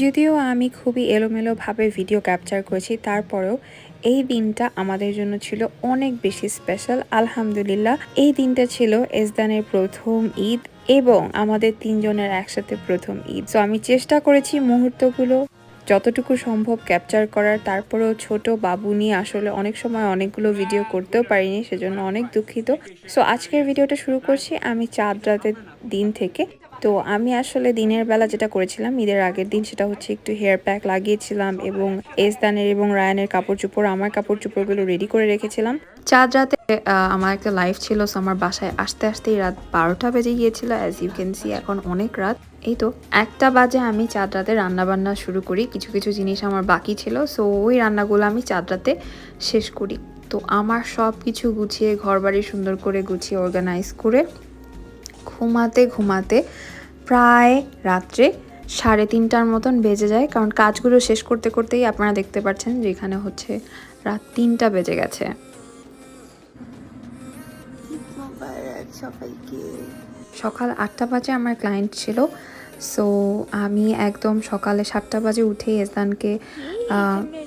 যদিও আমি খুবই এলোমেলোভাবে ভিডিও ক্যাপচার করেছি, তারপরেও এই দিনটা আমাদের জন্য ছিল অনেক বেশি স্পেশাল আলহামদুলিল্লাহ, এই দিনটা ছিল এসদানের প্রথম ঈদ এবং আমাদের তিনজনের একসাথে প্রথম ঈদ। তো আমি চেষ্টা করেছি মুহূর্তগুলো যতটুকু সম্ভব ক্যাপচার করার, তারপরেও ছোট বাবু নিয়ে আসলে অনেক সময় অনেকগুলো ভিডিও করতেও পারিনি, সেজন্য অনেক দুঃখিত। সো আজকের ভিডিওটা শুরু করছি আমি চাঁদ রাতের দিন থেকে। তো আমি আসলে দিনের বেলা যেটা করেছিলাম, ঈদের আগের দিন সেটা হচ্ছে একটু হেয়ার প্যাক লাগিয়েছিলাম এবং এসদানের এবং রায়ানের কাপড় চোপড় আমার কাপড় চোপড়গুলো রেডি করে রেখেছিলাম। চাঁদ রাতে আমার একটা লাইফ ছিল, so আমার বাসায় আসতে আসতেই রাত বারোটা বেজে গিয়েছিল অ্যাজ ইউ ক্যান সি এখন অনেক রাত। এই তো একটা বাজে আমি চাঁদ রাতে রান্নাবান্না শুরু করি, কিছু কিছু জিনিস আমার বাকি ছিল সো ওই রান্নাগুলো আমি চাঁদ রাতে শেষ করি। তো আমার সব কিছু গুছিয়ে ঘর বাড়ি সুন্দর করে গুছিয়ে অর্গানাইজ করে ঘুমাতে ঘুমাতে প্রায় রাত্রে সাড়ে তিনটার মতন বেজে যায়। কারণ কাজগুলো শেষ করতে করতেই আপনারা দেখতে পাচ্ছেন যে এখানে হচ্ছে রাত তিনটা বেজে গেছে। সকাল আটটা বাজে আমার ক্লায়েন্ট ছিল। সো আমি একদম সকালে সাতটা বাজে উঠেই এসদানকে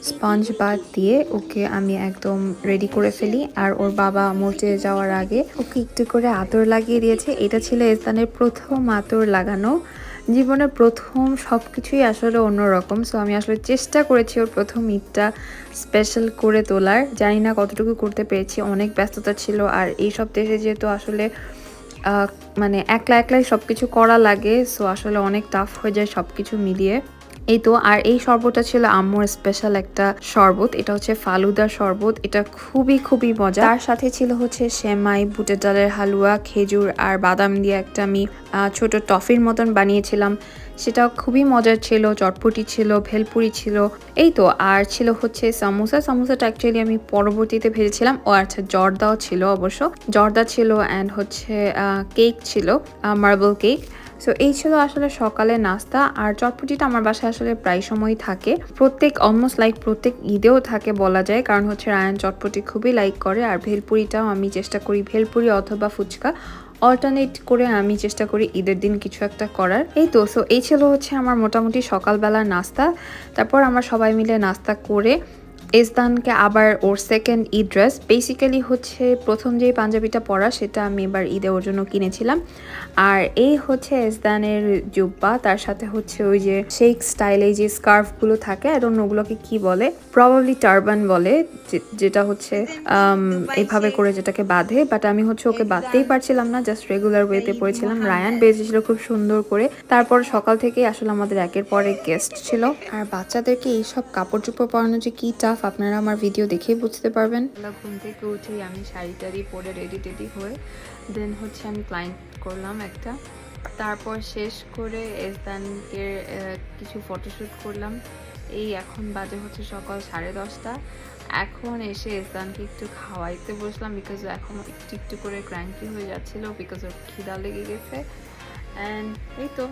স্পঞ্জ বাদ দিয়ে ওকে আমি একদম রেডি করে ফেলি। আর ওর বাবা মরতে যাওয়ার আগে ওকে একটু করে আতর লাগিয়ে দিয়েছে। এটা ছিল এসদানের প্রথম আতর লাগানো। জীবনের প্রথম সব কিছুই আসলে অন্যরকম। সো আমি আসলে চেষ্টা করেছি ওর প্রথম ঈদটা স্পেশাল করে তোলার। জানি না কতটুকু করতে পেরেছি, অনেক ব্যস্ততা ছিল। আর এই সব দেশে যেহেতু আসলে মানে একলা একলাই সব কিছু করা লাগে সো আসলে অনেক টাফ হয়ে যায় সব কিছু মিলিয়ে। এই তো, আর এই শরবতটা ছিল আম্মুর স্পেশাল একটা শরবত, এটা হচ্ছে ফালুদা শরবত, এটা খুবই খুবই মজা। তার সাথে ছিল হচ্ছে সেমাই, বুটের ডালের হালুয়া, খেজুর আর বাদাম দিয়ে একটা আমি ছোট টফির মতন বানিয়েছিলাম। সেটা খুবই মজার ছিল, চটপটি ছিল, ভেলপুরি ছিল। এই তো, আর ছিল হচ্ছে সামোসা। সামোসাটা অ্যাকচুয়ালি আমি পরবর্তীতে ভেজেছিলাম। ও আচ্ছা জর্দাও ছিল অবশ্য। জর্দা ছিল অ্যান্ড হচ্ছে কেক ছিল মার্বেল কেক সো এই ছিল আসলে সকালে নাস্তা। আর চটপটিটা আমার বাসায় আসলে প্রায় সময় থাকে। প্রত্যেক অলমোস্ট লাইক প্রত্যেক ঈদেও থাকে বলা যায়। কারণ হচ্ছে রায়ান চটপটি খুবই লাইক করে। আর ভেলপুরিটাও আমি চেষ্টা করি, ভেলপুরি অথবা ফুচকা। অল্টারনেট করে আমি চেষ্টা করি ঈদের দিন কিছু একটা করার। এই তো সো এই ছিল হচ্ছে আমার মোটামুটি সকালবেলার নাস্তা। তারপর আমার সবাই মিলে নাস্তা করে এসদানকে আবার ওর সেকেন্ড ঈদ ড্রেস বেসিক্যালি হচ্ছে প্রথম যেই পাঞ্জাবিটা পরা, সেটা আমি এবার ঈদে ওর জন্য কিনেছিলাম। আর এই হচ্ছে এসদানের জুব্বা, তার সাথে হচ্ছে ওই যে শেক স্টাইলে যে স্কার্ফগুলো থাকে আর অন্য ওগুলোকে কি বলে? প্রবাবলি টার্বান বলে যেটা হচ্ছে এভাবে করে যেটাকে বাঁধে। বাট আমি হচ্ছে ওকে বাঁধতেই পারছিলাম না জাস্ট রেগুলার ওয়েতে পড়েছিলাম রায়ান বেজেছিল খুব সুন্দর করে। তারপর সকাল থেকে আসলে আমাদের একের পর গেস্ট ছিল। আর বাচ্চাদেরকে এইসব কাপড় চোপড় পরানো যে কি টাফ আপনারা আমার ভিডিও দেখেই বুঝতে পারবেন। ঘুম থেকে উঠেই আমি শাড়ি টাড়ি পরে রেডি টেডি হয়ে দেন হচ্ছে আমি ক্লায়েন্ট করলাম একটা। তারপর শেষ করে এসদানকে কিছু ফটোশ্যুট করলাম। এই এখন বাজে হচ্ছে সকাল সাড়ে দশটা। এখন এসে এসদানকে একটু খাওয়াইতে বসলাম বিকজ এখন একটু একটু করে ক্র্যাঙ্কি হয়ে যাচ্ছিল বিকজ ওর খিদা লেগে গেছে। অ্যান্ড এই তো,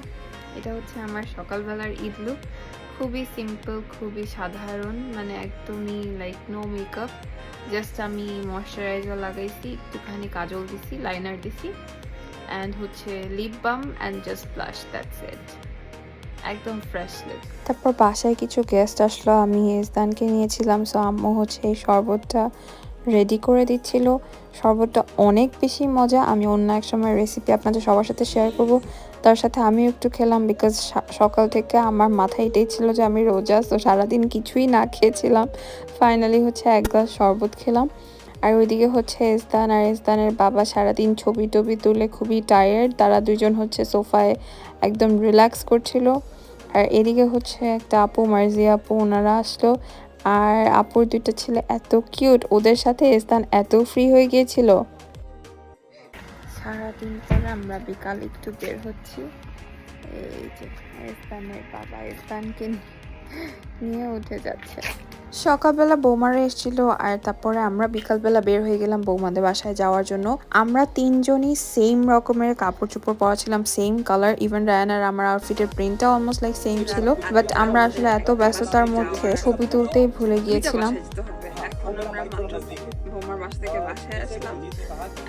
এটা হচ্ছে আমার সকালবেলার ঈদ লুক খুবই সিম্পল খুবই সাধারণ মানে একদমই লাইক নো মেকআপ জাস্ট আমি ময়শ্চারাইজার লাগাইছি, একটুখানি কাজল দিছি লাইনার দিছি অ্যান্ড হচ্ছে lip balm and just blush that's it একদম ফ্রেশ লুক তারপর বাসায় কিছু গেস্ট আসলো, আমি ইসদানকে নিয়েছিলাম সো আম্মু হচ্ছে এই শরবতটা রেডি করে দিচ্ছিল। শরবতটা অনেক বেশি মজা, আমি অন্য এক সময় রেসিপি আপনাদের সবার সাথে শেয়ার করব। তার সাথে আমিও একটু খেলাম বিকজ সকাল থেকে আমার মাথায় এটাই ছিল যে আমি রোজা তো সারাদিন কিছুই না খেয়েছিলাম। ফাইনালি হচ্ছে এক গ্লাস শরবত খেলাম। আর ওইদিকে হচ্ছে এসদান, আর এসদানের বাবা সারাদিন ছবি টবি তুলে খুবই টায়ার্ড তারা দুজন হচ্ছে সোফায় একদম রিল্যাক্স করছিল। আর এদিকে হচ্ছে একটা আপু মার্জি আপু ওনারা আসলো। আর আপুর দুইটা ছেলে এত কিউট ওদের সাথে এসদান এত ফ্রি হয়ে গিয়েছিল। সারাদিন পরে আমরা বিকাল একটু বের হচ্ছি। এই যে এসদানের বাবা এসদানকে নিয়ে উঠে যাচ্ছে। সকালবেলা বৌমারা এসেছিল আর তারপরে আমরা বিকালবেলা বের হয়ে গেলাম বৌমাদের বাসায় যাওয়ার জন্য। আমরা তিনজনই সেম রকমের কাপড় চোপড় পরাছিলাম সেম কালার ইভেন রায়ান আর আমার আউটফিটের প্রিন্টটা অলমোস্ট লাইক সেম ছিল। বাট আমরা আসলে এত ব্যস্ততার মধ্যে ছবি তুলতেই ভুলে গিয়েছিলাম। এখন আমরা মাত্র বৌমার বাসা থেকে বাসায় আসলাম।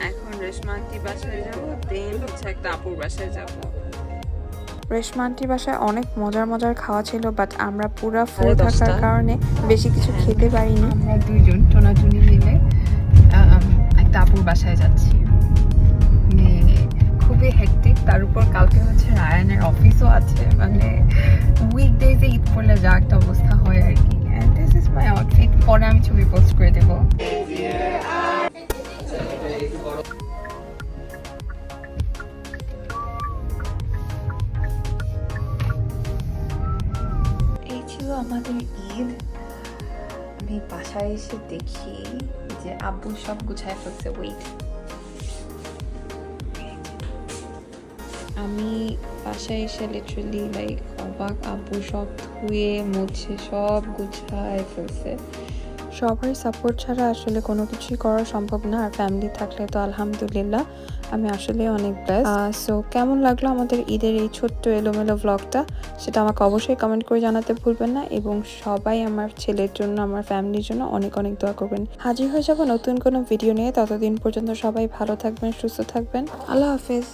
এখন রেশমা আন্টি বাসায় যাব দেন হচ্ছে একটা আপুর বাসায় যাব। রেশমা আন্টির বাসায় অনেক মজার মজার খাওয়া ছিল বাট আমরা পুরা ফুল থাকার কারণে বেশি কিছু হ্যাঁ। খেতে পারিনি। আমরা দুইজন টোনাটুনি মিলে একটা আপুর বাসায় যাচ্ছি। মানে খুবই হেক্টিক তার উপর কালকে হচ্ছে রায়ানের অফিসও আছে মানে উইকডেজে ঈদ করলে যা একটা অবস্থা। আমাদের ঈদ, আমি বাসায় এসে দেখি যে আব্বু সব গুছায় ফেলছে ওয়েট আমি বাসায় এসে লিটারেলি লাইক অবাক, আব্বু সব ধুয়ে, মুছে, সব গুছায় ফেলছে। সবার সাপোর্ট ছাড়া আসলে কোনো কিছুই করা সম্ভব না। আর ফ্যামিলি থাকলে তো আলহামদুলিল্লাহ, আমি আসলে অনেক ব্লেস সো কেমন লাগল আমাদের ঈদের এই ছোট্ট এলোমেলো ব্লগটা সেটা আমাকে অবশ্যই কমেন্ট করে জানাতে ভুলবেন না এবং সবাই আমার ছেলের জন্য, আমার ফ্যামিলির জন্য অনেক অনেক দোয়া করবেন। হাজির হয়ে যাব নতুন কোনো ভিডিও নিয়ে। ততদিন পর্যন্ত সবাই ভালো থাকবেন, সুস্থ থাকবেন। আল্লাহ হাফেজ।